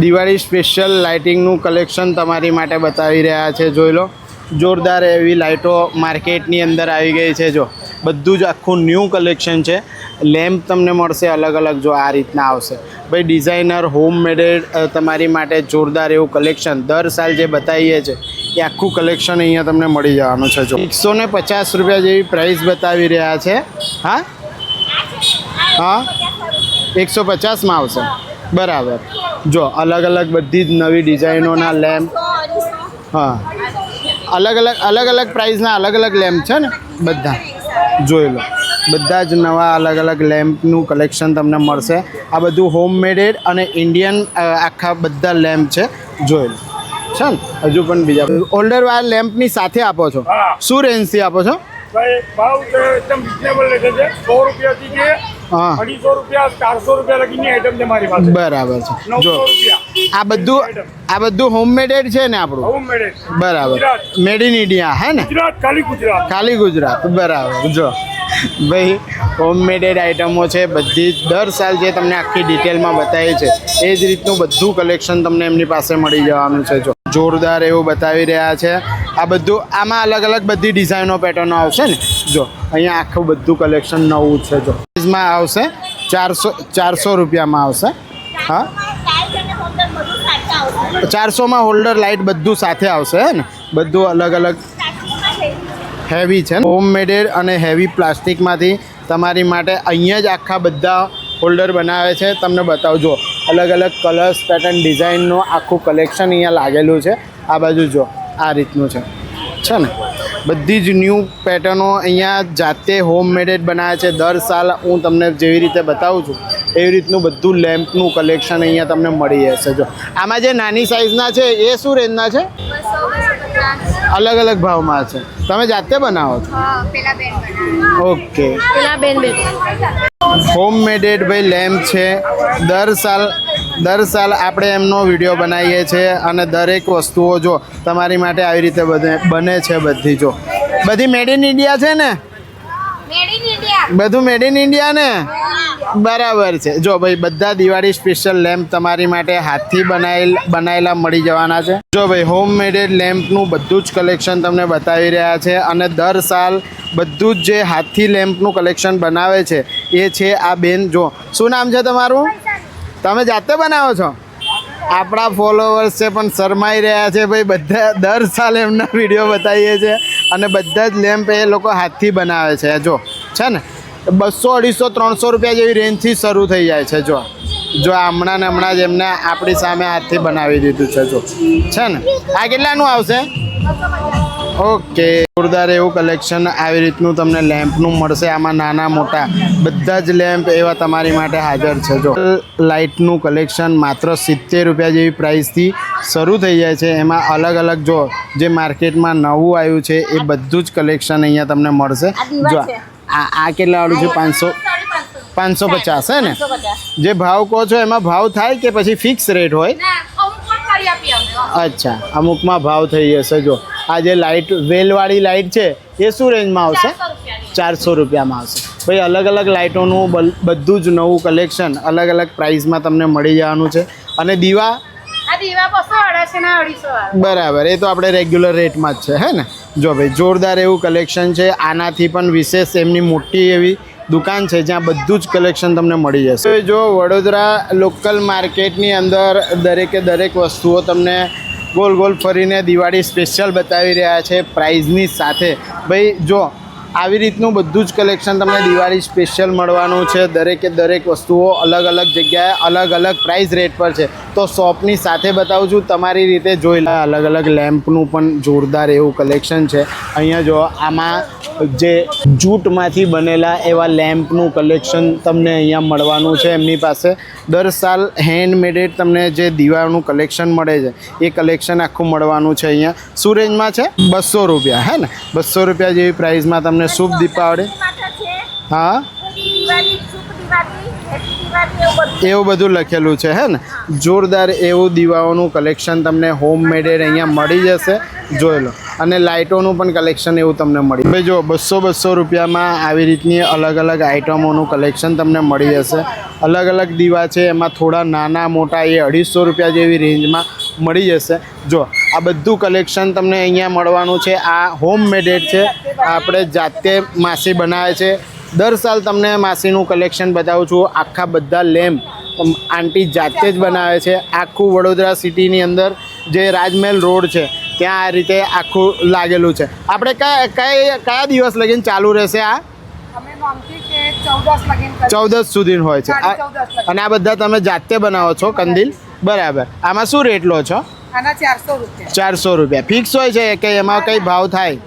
Diwali special લાઇટિંગનું collection તમારી માટે બતાવી રહ્યા છે, જોઈ લો. જોરદાર એવી લાઇટો માર્કેટની અંદર આવી ગઈ છે, જો. બધું જ આખું ન્યૂ કલેક્શન છે. લેમ્પ તમને મળશે અલગ અલગ, જો આ રીતના આવશે. ભાઈ ડિઝાઇનર હોમ મેડેડ તમારી માટે જોરદાર એવું કલેક્શન દર સાલ જે બતાવીએ છે, એ આખું કલેક્શન અહીંયા તમને મળી જવાનું છે, જો. એકસો ને પચાસ રૂપિયા જેવી પ્રાઇસ બતાવી રહ્યા છે. હા? હા? એકસો પચાસમાં આવશે. બરાબર. જો અલગ અલગ બધી જ નવી ડિઝાઇનોના લેમ્પ. હા. અલગ અલગ અલગ અલગ પ્રાઇઝના અલગ અલગ લેમ્પ છે ને? બધા. જોઈ લો. બધા જ નવા અલગ અલગ લેમ્પનું કલેક્શન તમને મળશે. આ બધું હોમમેડેડ અને ઇન્ડિયન આખા બધા લેમ્પ છે. જોઈ લો. છે ને? હજુ પણ બીજા ઓલ્ડર વાયર લેમ્પની સાથે આપો છો. શું રેન્જથી આપો છો? ભાઈ ભાવ એકદમ રિઝનેબલ રહે છે. સો રૂપિયાથી કે અઢીસો રૂપિયા ચારસો રૂપિયા લગીની આઈટમ છે મારી પાસે. બરાબર છે. જો રૂપિયા. આ બધું આ બધું હોમમેડેડ છે ને આપણું? હોમમેડેડ બરાબર. મેડ ઇન ઇન્ડિયા હે ને? ગુજરાત ખાલી ગુજરાત. ખાલી ગુજરાત બરાબર. જો ભાઈ હોમમેડેડ આઇટમો છે બધી જ દર સાલ જે તમને આખી ડિટેલમાં બતાવી છે એ જ રીતનું બધું કલેક્શન તમને એમની પાસે મળી જવાનું છે જો. જોરદાર એવું બતાવી રહ્યા છે. આ બધું, આમાં અલગ અલગ બધી ડિઝાઇનો પેટર્નો આવશે ને? જો, અહીંયા આખું બધું કલેક્શન નવું છે, જો. માં આવશે, ચારસો ચારસો રૂપિયામાં આવશે. હા? ચારસોમાં હોલ્ડર લાઇટ બધું સાથે આવશે, હે ને? બધું અલગ અલગ હેવી છે હોમ મેડેડ અને હેવી પ્લાસ્ટિકમાંથી તમારી માટે અહીંયા જ આખા બધા હોલ્ડર બનાવે છે તમને બતાવજો અલગ અલગ કલર્સ પેટર્ન ડિઝાઇનનું આખું કલેક્શન અહીંયા લાગેલું છે. આ બાજુ જો આ રીતનું છે. છે ને? બધી જ ન્યૂ પેટર્નો અહીંયા જાતે હોમ મેડેડ બનાવે છે. દર સાલ હું તમને જેવી રીતે બતાવું છું એવી રીતનું બધું લેમ્પનું કલેક્શન અહીંયા તમને મળી જશે જો આમાં જે નાની સાઇઝના છે એ શું રેન્જના છે? અલગ અલગ ભાવમાં છે. તમે જાતે બનાવો છો? પેલા બેન બનાવે. ઓકે. પેલા બેન બેન હોમ મેડેડ ભાઈ લેમ્પ છે. દર સાલ દર સાલ આપણે એમનો વીડિયો બનાવીએ છીએ અને દરેક વસ્તુઓ જો તમારી માટે આવી રીતે બને બને છે બધી જો. બધી મેડ ઇન ઇન્ડિયા છે ને? બધું મેડ ઇન ઇન્ડિયા ને? બરાબર છે. જો ભાઈ બધા દિવાળી સ્પેશિયલ લેમ્પ તમારી માટે હાથથી બનાવેલ બનાવેલા મળી જવાના છે. જો ભાઈ હોમ મેડેડ લેમ્પનું બધું જ કલેક્શન તમને બતાવી રહ્યા છે અને દર સાલ બધું જ જે હાથથી લેમ્પનું કલેક્શન બનાવે છે એ છે આ બેન. જો શું નામ છે તમારું? તમે જાતે બનાવો છો? આપણા ફોલોવર્સ છે પણ શરમાઈ રહ્યા છે ભાઈ. બધા દર સાલ એમના વીડિયો બતાવીએ છીએ અને બધા જ લેમ્પ એ લોકો હાથથી બનાવે છે, જો. છે ને? બસો, અઢીસો, ત્રણસો રૂપિયા જેવી રેન્જથી શરૂ થઈ જાય છે, જો. જો હમણાં ને હમણાં જ એમને આપણી સામે હાથથી બનાવી દીધું છે, જો. છે ને? આ કેટલાનું આવશે? ઓકે. જોરદાર એવું કલેક્શન આવી રીતનું તમને લેમ્પનું મળશે. આમાં નાના મોટા બધા જ લેમ્પ એવા તમારી માટે હાજર છે. જો લાઇટનું કલેક્શન માત્ર સિત્તેર રૂપિયા જેવી પ્રાઇસથી શરૂ થઈ જાય છે. એમાં અલગ અલગ જો જે માર્કેટમાં નવું આવ્યું છે એ બધું જ કલેક્શન અહીંયા તમને મળશે. જો આ આ કેટલા વાળું છે પાંચસો પાંચસો. પચાસ હે ને? જે ભાવ કહો છો એમાં ભાવ થાય કે પછી ફિક્સ રેટ હોય? અચ્છા અમુકમાં ભાવ થઈ જશે જો. આ જે લાઇટ વેલવાળી લાઇટ છે એ શું રેન્જમાં આવશે? ચારસો રૂપિયામાં આવશે. ભાઈ અલગ અલગ લાઇટોનું બધું જ નવું કલેક્શન અલગ અલગ પ્રાઇસમાં તમને મળી જવાનું છે. અને દીવા? બરાબર એ તો આપણે રેગ્યુલર રેટમાં જ છે હે ને? જો ભાઈ જોરદાર એવું કલેક્શન છે આનાથી પણ વિશેષ એમની મોટી એવી દુકાન છે જ્યાં બધું જ કલેક્શન તમને મળી જશે. જો વડોદરા લોકલ માર્કેટની અંદર દરેકે દરેક વસ્તુઓ તમને ગોલ ગોલ ફરીને દિવાળી સ્પેશિયલ બતાવી રહ્યા છે. પ્રાઇઝની સાથે. ભાઈ જો આવી રીતનું બધું જ કલેક્શન તમને દિવાળી સ્પેશિયલ મળવાનું છે. દરેકે દરેક વસ્તુઓ અલગ અલગ જગ્યાએ અલગ અલગ પ્રાઇસ રેટ પર છે. તો શોપની સાથે બતાવું છું, તમારી રીતે જોઈ લે. અલગ અલગ લેમ્પનું પણ જોરદાર એવું કલેક્શન છે. અહીંયા જો આમાં જે જૂટમાંથી બનેલા એવા લેમ્પનું કલેક્શન તમને અહીંયા મળવાનું છે એમની પાસે. દર સાલ હેન્ડમેડેડ તમને જે દીવાનું કલેક્શન મળે છે, એ કલેક્શન આખું મળવાનું છે અહીંયા. શું છે? બસો રૂપિયા, હે ને? બસો રૂપિયા જેવી પ્રાઇસમાં તમને શુભ દીપાવળી. હા? એવું બધું. લખેલું છે હે ને? જોરદાર એવું દીવાઓનું કલેક્શન તમને હોમ મેડેડ અહીંયા મળી જશે. જોઈ લો. અને લાઇટોનું પણ કલેક્શન એવું તમને મળી ભાઈ જો બસો બસો રૂપિયામાં આવી રીતની અલગ અલગ આઇટમોનું કલેક્શન તમને મળી જશે. અલગ અલગ દીવા છે એમાં થોડા નાના મોટા એ અઢીસો રૂપિયા જેવી રેન્જમાં મળી જશે. જો આ બધું કલેક્શન તમને અહીંયા મળવાનું છે. આ હોમ મેડેડ છે. આપણે જાતે માસી બનાવે છે. દર સાલ તમને માસીનું કલેક્શન બતાવું છું. આખા બધા લેમ્પ આંટી જાતે જ બનાવે છે. આખું વડોદરા સિટીની અંદર જે રાજમહેલ રોડ છે ત્યાં આ રીતે આખું લાગેલું છે. આપણે કયા કયા કયા દિવસ લગીને ચાલુ રહેશે આ? ચૌદસ સુધી હોય છે. અને આ બધા તમે જાતે બનાવો છો કંદીલ? બરાબર. આમાં શું રેટ લો છો? આના ચારસો રૂપિયા. ચારસો રૂપિયા. ફિક્સ હોય છે કે એમાં કંઈ ભાવ થાય?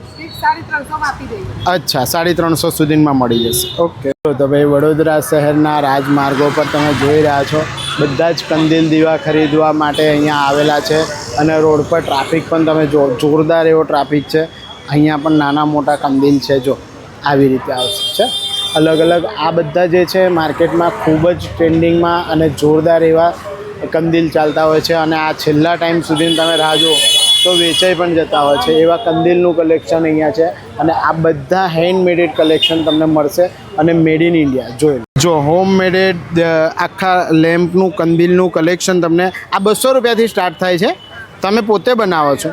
અચ્છા સાડી ત્રણસો સુધીમાં મળી જશે. ઓકે તો ભાઈ વડોદરા શહેરના રાજમાર્ગો પર તમે જોઈ રહ્યા છો. બધા જ કંદીલ દીવા ખરીદવા માટે અહીંયા આવેલા છે અને રોડ પર ટ્રાફિક પણ તમે જો જોરદાર એવો ટ્રાફિક છે. અહીંયા પણ નાના મોટા કંદીલ છે જો આવી રીતે આવશે છે? અલગ અલગ આ બધા જે છે માર્કેટમાં ખૂબ જ ટ્રેન્ડિંગમાં અને જોરદાર એવા કંદીલ ચાલતા હોય છે અને આ છેલ્લા ટાઈમ સુધી તમે રાહ જુઓ તો વેચાઈ પણ જતા હોય છે. એવા કંદીલનું કલેક્શન અહીંયા છે અને આ બધા હેન્ડમેડેડ કલેક્શન તમને મળશે અને મેડ ઇન ઇન્ડિયા જોઈ જો હોમ મેડેડ આખા લેમ્પનું કંદીલનું કલેક્શન તમને આ બસો રૂપિયાથી સ્ટાર્ટ થાય છે. તમે પોતે બનાવો છો.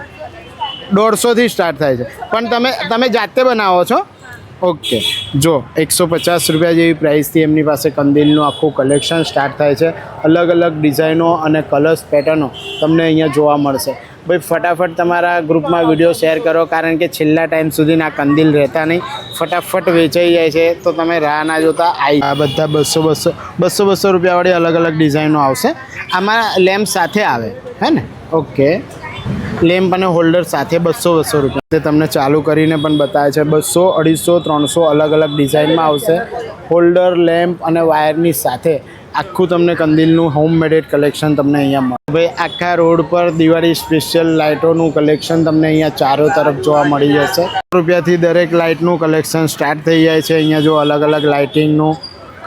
દોઢસોથી સ્ટાર્ટ થાય છે. પણ તમે તમે જાતે બનાવો છો ઓકે. જો એકસો પચાસ રૂપિયા જેવી પ્રાઇસથી એમની પાસે કંદીલનું આખું કલેક્શન સ્ટાર્ટ થાય છે. અલગ અલગ ડિઝાઇનો અને કલર્સ પેટર્નો તમને અહીંયા જોવા મળશે. ભાઈ ફટાફટ તમારા ગ્રુપમાં વીડિયો શેર કરો કારણ કે છેલ્લા ટાઈમ સુધીના કંદીલ રહેતા નહીં. ફટાફટ વેચાઈ જાય છે તો તમે રાહ ના જોતા આવી આ બધા બસો બસો બસો બસો રૂપિયાવાળી અલગ અલગ ડિઝાઇનો આવશે. આમાં લેમ્પ સાથે આવે હે ને? ઓકે. લેમ્પ અને હોલ્ડર સાથે બસો બસો રૂપિયા. તે તમને ચાલુ કરીને પણ બતાવે છે. બસો, અઢીસો, ત્રણસો અલગ અલગ ડિઝાઇનમાં આવશે. હોલ્ડર, લેમ્પ અને વાયરની સાથે આખું તમને કંદીલનું હોમ મેડેડ કલેક્શન તમને અહીંયા મળે. ભાઈ, આખા રોડ પર દિવાળી સ્પેશિયલ લાઇટોનું કલેક્શન તમને અહીંયા ચારો તરફ જોવા મળી જશે. રૂપિયાથી દરેક લાઇટનું કલેક્શન સ્ટાર્ટ થઈ જાય છે. અહીંયા જો અલગ અલગ લાઇટિંગનું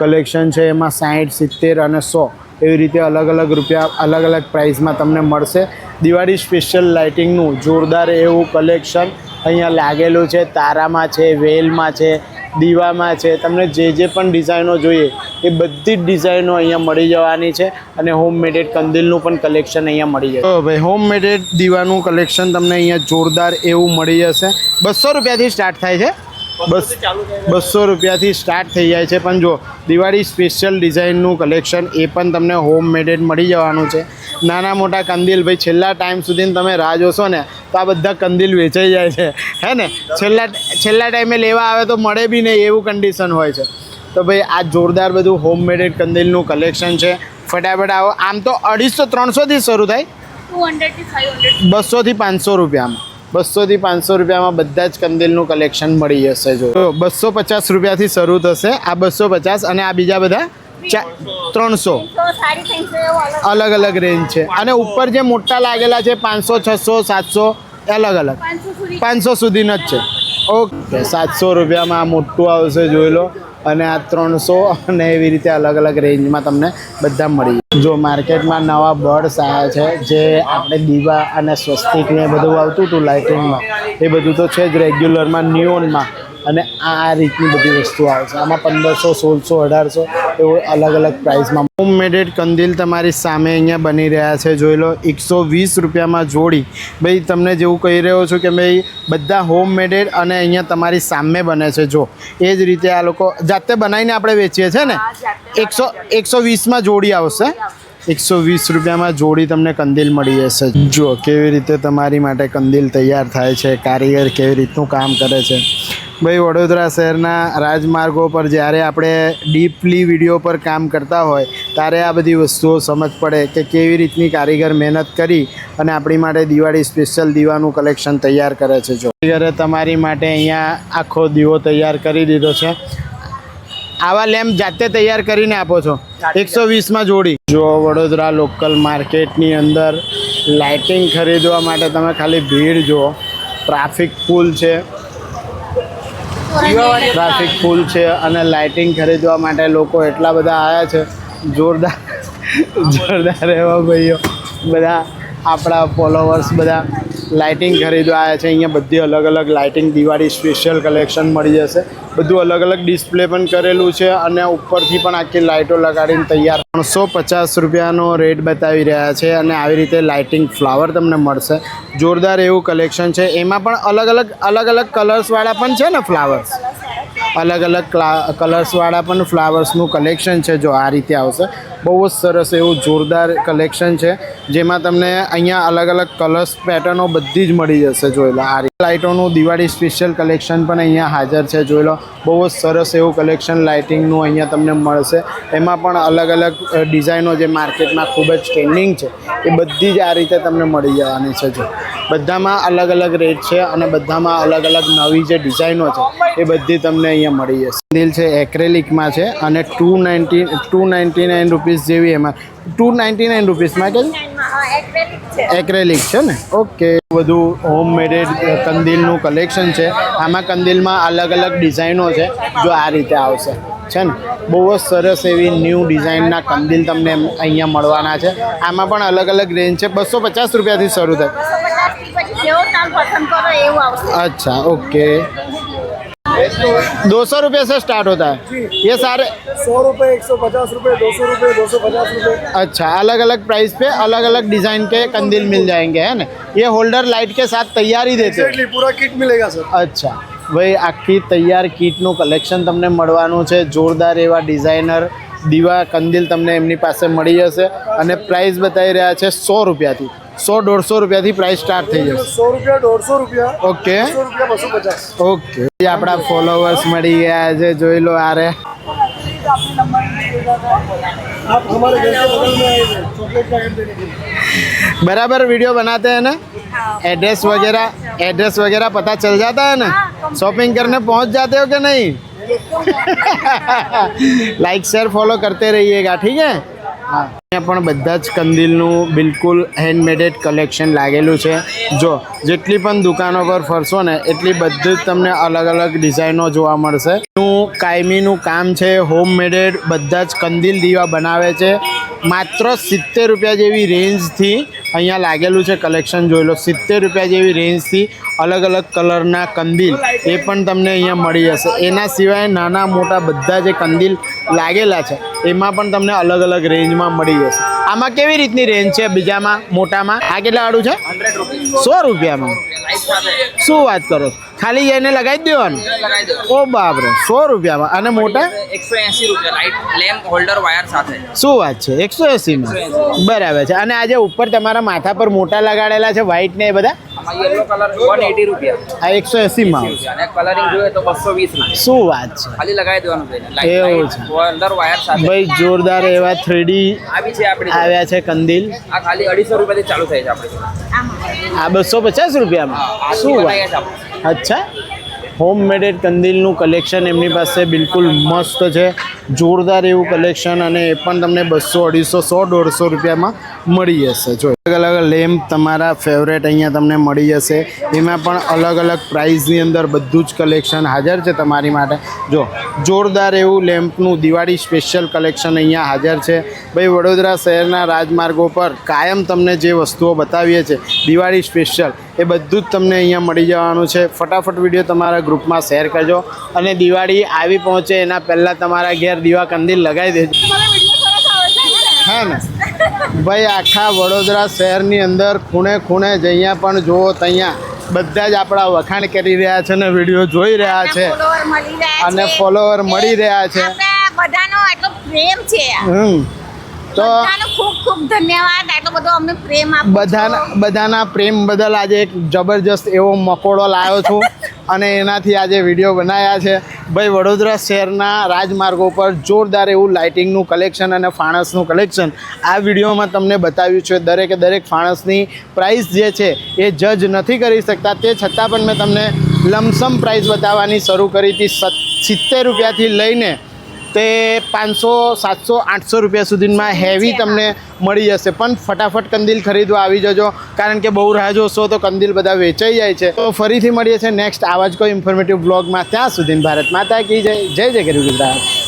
કલેક્શન છે, એમાં સાઠ સિત્તેર અને સો એવી રીતે અલગ અલગ રૂપિયા અલગ અલગ પ્રાઇસમાં તમને મળશે. દિવાળી સ્પેશિયલ લાઇટિંગનું જોરદાર એવું કલેક્શન અહીંયા લાગેલું છે. તારામાં છે, વેલમાં છે, દીવામાં છે. તમને જે જે પણ ડિઝાઇનો જોઈએ એ બધી જ ડિઝાઇનો અહીંયા મળી જવાની છે અને હોમ મેડેડ કંદીલનું પણ કલેક્શન અહીંયા મળી જશે. ભાઈ હોમ મેડેડ દીવાનું કલેક્શન તમને અહીંયા જોરદાર એવું મળી જશે. બસો રૂપિયાથી સ્ટાર્ટ થાય છે. બસ બસો રૂપિયાથી સ્ટાર્ટ થઈ જાય છે. પણ જો દિવાળી સ્પેશિયલ ડિઝાઇનનું કલેક્શન એ પણ તમને હોમ મેડેડ મળી જવાનું છે. નાના મોટા કંદીલ ભાઈ છેલ્લા ટાઈમ સુધી તમે રાહ જોશો ને તો આ બધા કંદીલ વેચાઈ જાય છે. હે ને? છેલ્લા છેલ્લા ટાઈમે લેવા આવે તો મળે બી નહીં એવું કન્ડિશન હોય છે. તો ભાઈ આ જોરદાર બધું હોમ મેડેડ કંદીલનું કલેક્શન છે. ફટાફટ આવો. આમ તો અઢીસો ત્રણસોથી શરૂ થાય. બસોથી પાંચસો રૂપિયામાં. બસોથી પાંચસો રૂપિયામાં બધા જ કંદીલનું કલેક્શન મળી જશે જો. બસો પચાસ રૂપિયાથી શરૂ થશે, આ બસો પચાસ અને આ બીજા બધા ત્રણસો. અલગ અલગ રેન્જ છે. અને ઉપર જે મોટા લાગેલા છે, પાંચસો, છસો, સાતસો અલગ અલગ. પાંચસો સુધીના જ છે. ઓકે, સાતસો રૂપિયામાં આ મોટું આવશે, જોઈ લો. અને આ ત્રણસો અને એવી રીતે અલગ અલગ રેન્જમાં તમને બધા મળી. જો માર્કેટમાં નવા બર્ડ્સ આવ્યા છે, જે આપણે દીવા અને સ્વસ્તિક ને બધું આવતું હતું, લાઇટિંગમાં. એ બધું તો છે જ રેગ્યુલરમાં નિયોનમાં અને આ રીતની બધી વસ્તુ આવશે આમાં પંદરસો સોળસો અઢારસો એવું અલગ અલગ પ્રાઇસમાં. હોમ મેડેડ કંદીલ તમારી સામે અહીંયા બની રહ્યા છે. જોઈ લો એકસો વીસ રૂપિયામાં જોડી. ભાઈ તમને જેવું કહી રહ્યો છું કે ભાઈ બધા હોમ મેડેડ અને અહીંયા તમારી સામે બને છે. જો એ જ રીતે આ લોકો જાતે બનાવીને આપણે વેચીએ છીએ ને? એકસો એકસો વીસમાં જોડી આવશે. એકસો વીસ રૂપિયામાં જોડી તમને કંદીલ મળી જશે. જો કેવી રીતે તમારી માટે કંદીલ તૈયાર થાય છે? કારીગર કેવી રીતનું કામ કરે છે? ભાઈ, વડોદરા શહેરના રાજમાર્ગો પર જ્યારે આપણે ડીપલી વીડિયો પર કામ કરતા હોય, ત્યારે આ બધી વસ્તુઓ સમજ પડે કે કેવી રીતની કારીગર મહેનત કરી અને આપણી માટે દિવાળી સ્પેશિયલ દીવાનું કલેક્શન તૈયાર કરે છે. જો કારીગરે તમારી માટે અહીંયા આખો દીવો તૈયાર કરી દીધો છે. આવા લેમ્પ જાતે તૈયાર કરીને આપો છો. એકસો વીસમાં જોડી. જો વડોદરા લોકલ માર્કેટની અંદર લાઇટિંગ ખરીદવા માટે તમે ખાલી ભીડ જુઓ. ટ્રાફિક ફૂલ છે. ટ્રાફિક ફૂલ છે અને લાઇટિંગ ખરીદવા માટે લોકો એટલા બધા આવ્યા છે. જોરદાર જોરદાર એવા ભાઈઓ. બધા આપણા ફોલોવર્સ બધા. લાઇટિંગ ખરીદવા આવ્યા છે. અહીંયા બધી અલગ અલગ લાઇટિંગ દિવાળી સ્પેશિયલ કલેક્શન મળી જશે. બધું અલગ અલગ ડિસ્પ્લે પણ કરેલું છે અને ઉપરથી પણ આખી લાઇટો લગાડીને તૈયાર. ત્રણસો પચાસ રૂપિયાનો રેટ બતાવી રહ્યા છે અને આવી રીતે લાઇટિંગ ફ્લાવર તમને મળશે. જોરદાર એવું કલેક્શન છે. એમાં પણ અલગ અલગ અલગ અલગ કલર્સવાળા પણ છે ને ફ્લાવર્સ? અલગ અલગ કલર્સવાળા પણ ફ્લાવર્સનું કલેક્શન છે જો આ રીતે આવશે. બહુ જ સરસ એવું જોરદાર કલેક્શન છે, જેમાં તમને અહીંયા અલગ અલગ કલર્સ પેટર્નો બધી જ મળી જશે જોઈ લો. આ રીતે લાઇટોનું દિવાળી સ્પેશિયલ કલેક્શન પણ અહીંયા હાજર છે જોઈ લો. બહુ જ સરસ એવું કલેક્શન લાઇટિંગનું અહીંયા તમને મળશે. એમાં પણ અલગ અલગ ડિઝાઇનો જે માર્કેટમાં ખૂબ જ ટ્રેન્ડિંગ છે, એ બધી જ આ રીતે તમને મળી જવાની છે જો. બધામાં અલગ અલગ રેટ છે અને બધામાં અલગ અલગ નવી જે ડિઝાઇનો છે, એ બધી તમને અહીંયા મળી જશે. દિલ છે એક્રેલિકમાં છે અને two ninety two ninety nine rupees જેવી એમાં. ટુ નાઇન્ટી નાઇન રૂપીસમાં કે એક્રેલિક છે. ને? ઓકે બધું હોમ મેડેડ કંદીલનું કલેક્શન છે. આમાં કંદીલમાં અલગ અલગ ડિઝાઇનો છે જો આ રીતે આવશે. છે ને? બહુ જ સરસ એવી ન્યૂ ડિઝાઇનના કંદીલ તમને અહીંયા મળવાના છે. આમાં પણ અલગ અલગ રેન્જ છે. બસો પચાસ રૂપિયાથી શરૂ થાય. અચ્છા પચાસથી दो सौ रुपये से स्टार्ट होता है ये सारे सौ रुपये एक सौ पचास रुपये दो सौ रुपये दो सौ पचास रुपये अच्छा अलग अलग प्राइस पे अलग अलग डिजाइन के कंदील मिल जाएंगे है ना ये होल्डर लाइट के साथ तैयार ही देते हैं एक्जेक्टली पूरा किट मिलेगा सर અચ્છા ભાઈ આખી તૈયાર કીટનું કલેક્શન તમને મળવાનું છે જોરદાર એવા ડિઝાઇનર દીવા કંદીલ તમને એમની પાસે મળી જશે અને પ્રાઇસ બતાવી રહ્યા છે સો રૂપિયાથી સો દોઢસો રૂપિયાથી પ્રાઇસ સ્ટાર્ટ થઈ જશે सौ रुपया दौड़ सौ रुपया ઓકે सौ रुपया बसो पचास ઓકે આપણા ફોલોવર્સ મળી ગયા છે જોઈ લો આરે आप हमारे घर के बगल में आए थे चॉकलेट पैकेट देने के लिए बराबर वीडियो बनाते हैं ना एड्रेस वगैरह एड्रेस वगैरह पता चल जाता है ना शॉपिंग करने पहुंच जाते हो कि नहीं लाइक शेयर फॉलो करते रहिएगा ठीक है હા અહીંયા પણ બધા જ કંદીલનું બિલકુલ હેન્ડમેડેડ કલેક્શન લાગેલું છે. જો, જેટલી પણ દુકાનો પર ફરશો ને, એટલી બધી જ તમને અલગ અલગ ડિઝાઇનો જોવા મળશે. નું કાયમીનું કામ છે હોમમેડેડ બધા જ કંદીલ દીવા બનાવે છે. માત્ર સિત્તેર રૂપિયા જેવી રેન્જથી અહીંયા લાગેલું છે કલેક્શન જોઈ લો, સિત્તેર રૂપિયા જેવી રેન્જથી અલગ અલગ કલરના કંદીલ એ પણ તમને અહીંયા મળી જશે. એના સિવાય નાના મોટા બધા જે કંદીલ લાગેલા છે, એમાં પણ તમને અલગ અલગ રેન્જમાં મળી જશે. આમાં કેવી રીતની રેન્જ છે બીજામાં મોટામાં? આ કેટલા વાળું છે? સો રૂપિયામાં. શું વાત કરો? ખાલી એને લગાવી દેવાનું? ઓ બાપરે સો રૂપિયામાં. અને મોટા? એકસો એસી રૂપિયા લાઇટ લેમ્પ હોલ્ડર વાયર સાથે. શું વાત છે? એકસો એસીમાં. બરાબર છે. અને આજે ઉપર તમારા માથા પર મોટા લગાડેલા છે વ્હાઇટ ને એ બધા? આમાં યલો કલર વન રૂપિયા. આ એકસો એસીમાં. આવશે અને કલરિંગ જોઈએ તો બસો વીસ શું વાત છે? ખાલી લગાવી દેવાનું છે. એવું લાઇટ વાયર સાથે. ભાઈ જોરદાર એવા થ્રીડી આવી છે આપણી આવ્યા છે કંદીલ. આ ખાલી અઢીસો રૂપિયાથી ચાલુ થાય છે આપણી આ રૂપિયામાં? શું વાત? અચ્છા. હોમમેડેડ કંદીલનું કલેક્શન એમની પાસે બિલકુલ મસ્ત છે. જોરદાર એવું કલેક્શન અને એ પણ તમને બસો અઢીસો સો દોઢસો રૂપિયામાં મળી જશે. જો અલગ અલગ લેમ્પ તમારા ફેવરેટ અહીંયા તમને મળી જશે. એમાં પણ અલગ અલગ પ્રાઇઝની અંદર બધું જ કલેક્શન હાજર છે તમારી માટે. જો જોરદાર એવું લેમ્પનું દિવાળી સ્પેશિયલ કલેક્શન અહીંયા હાજર છે. ભાઈ વડોદરા શહેરના રાજમાર્ગો પર કાયમ તમને જે વસ્તુઓ બતાવીએ છીએ દિવાળી સ્પેશિયલ એ બધું જ તમને અહીંયા મળી જવાનું છે. ફટાફટ વીડિયો તમારા ગ્રુપમાં શેર કરજો અને દિવાળી આવી પહોંચે એના પહેલાં તમારા ઘેર દીવા કંદીલ લગાવી દેજો. હા ને? ભાઈ આખા વડોદરા શહેરની અંદર ખૂણે ખૂણે જઅહીંયા પણ જુઓ ત્યાં બધા જ આપણા વખાણ કરી રહ્યા છે ને વીડિયો જોઈ રહ્યા છે અને ફોલોવર મળી રહ્યા છે. બધાનો એટલો પ્રેમ છે. હમ. તો ખૂબ ખૂબ ધન્યવાદ. આટલો બધો અમને પ્રેમ બધાના બધાના પ્રેમ બદલ આજે એક જબરજસ્ત એવો મકોડો લાવ્યો છું. અને એનાથી આજે વીડિયો બનાવ્યા છે. ભાઈ, વડોદરા શહેરના રાજમાર્ગો પર જોરદાર એવું લાઇટિંગનું કલેક્શન અને ફાણસનું કલેક્શન આ વિડીયોમાં તમને બતાવ્યું છે. દરેકે દરેક ફાણસની પ્રાઇસ જે છે એ જજ નથી કરી શકતા. તે છતાં પણ મેં તમને લમસમ પ્રાઇસ બતાવવાની શરૂ કરી હતી. સિત્તેર રૂપિયાથી લઈને તે પાંચસો સાતસો આઠસો રૂપિયા સુધીમાં હેવી તમને મળી જશે. પણ ફટાફટ કંદીલ ખરીદવા આવી જજો કારણ કે બહુ રાહ જોશો તો કંદીલ બધા વેચાઈ જાય છે. તો ફરીથી મળીએ છીએ નેક્સ્ટ આવા જ કોઈ ઇન્ફોર્મેટિવ બ્લોગમાં ત્યાં સુધી ભારત માતા કી જય જય જય ગરીબ ગુજરાત.